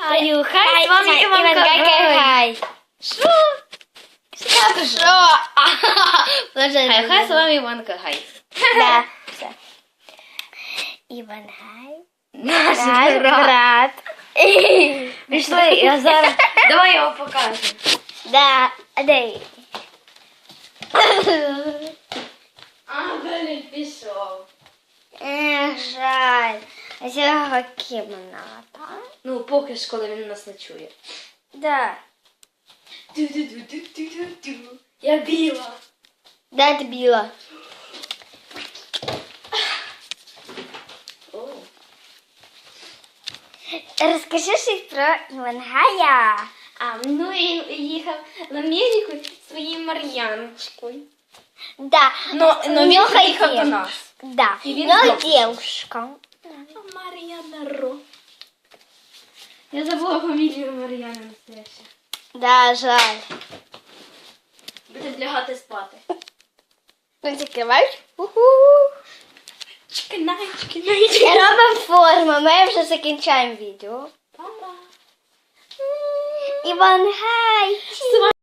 Хаю, хай, з вами Іванка Іванка Гай. Гай. Що? Що? Боже, Хай, хай, з вами Іванка Гай. Да. Все. Іван Гай. Наш Наш брат. брат. Пішли, я зараз. Давай я вам покажу. Да, а де? А, блін, пішов. Е, Жаль. А цього кімната. Ну, поки ж, коли він нас не чує. Да. Ту-ду-ду-ду-ду-ду. Я біла. Да, ти біла. О. Розкажи щось про Івангая. А, ну він їхав в Америку зі своєю Мар'яночкою. Да. Ну, ну він нього приїхав є. до нас. Да. І він Ну, здох. дівушка. Марьяна Ро. Я забыла фамилию Марьяна настоящая. Да, жаль. Будем лягати спати. Ну, закриваєш? Чекинай, чекинай, чекинай. робимо форму, ми вже закінчаємо відео. Па-па. Іван, гай!